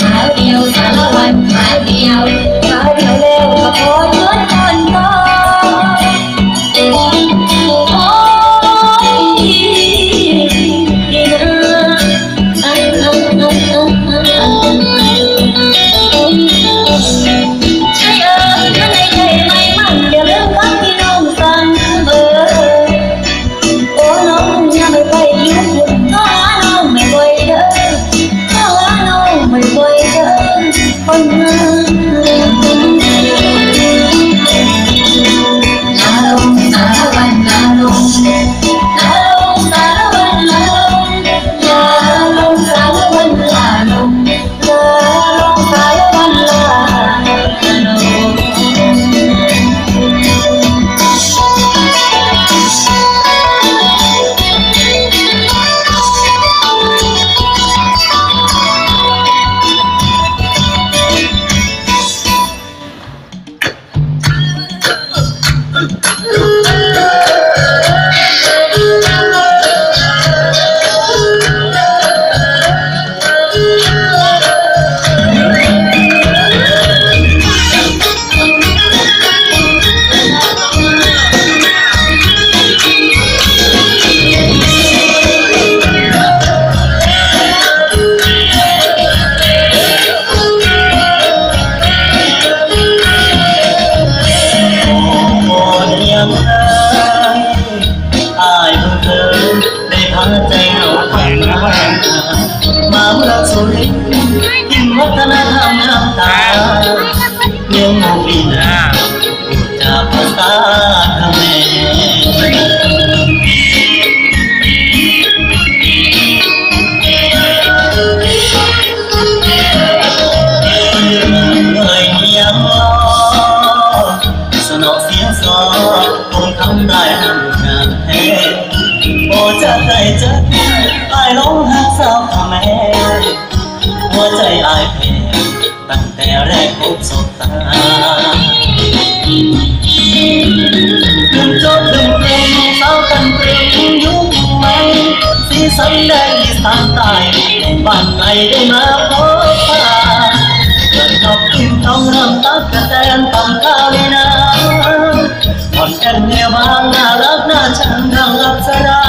ขาเดียวสารวันขาเดียวขาเดียว แรกพบสบตาดึงจบดึงเพลงสาวกันเปรียงยุคใหม่สีสันแดงอีสานใต้ในบ้านไหนได้มาพบปะเกิดดอกกินต้องเริ่มตักกระแตนตำข้าวเลยนะผ่อนกันเนียบางน่ารักน่าชังทางอับสรา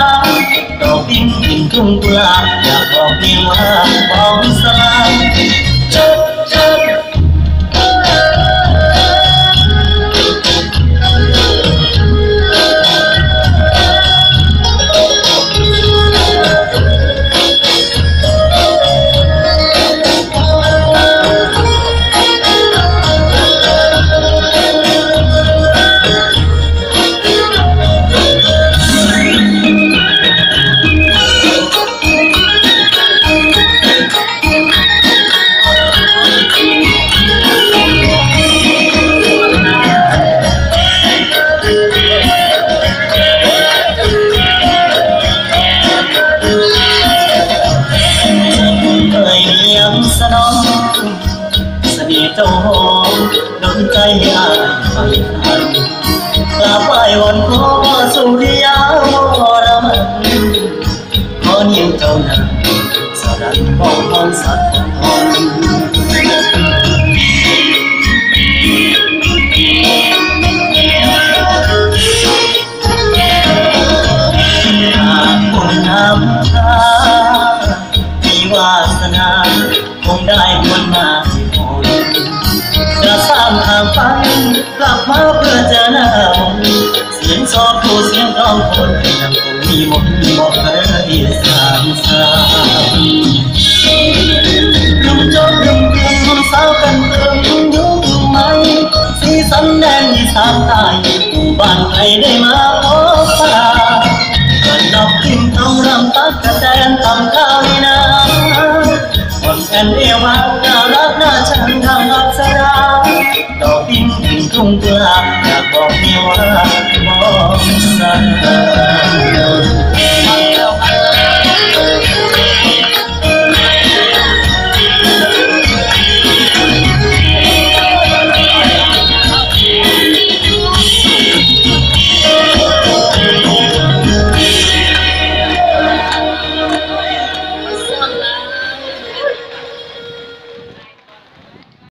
ดอกปิ้งกินทุ่งกุหลาบอยากบอกเพียงว่าบอกสลายจบจบ ป้องสัตว์ทองหากคนน้ำตามีวาสนาคงได้คนมาที่คนจะสร้างทางฝันกลับมาเพื่อจอหน้ามนเสียงซอผู้เสียงร้องคนยังคงมีมนต์บอกเคยสานสา ลุมจนลุมเพียงลุมสาวกันเติมยุคใหม่สีสันแดนอีสานใต้หมู่บ้านใครได้มาพบปะกิดดอกขึ้นทองรำตักกระแตนตำข้าวในนะอ่อนแอนเอวาน่ารักน่าชังทางอับสราดอกปิ้งถึงทุ่งกุหลาบอยากบอกเมียว่าบอกสัก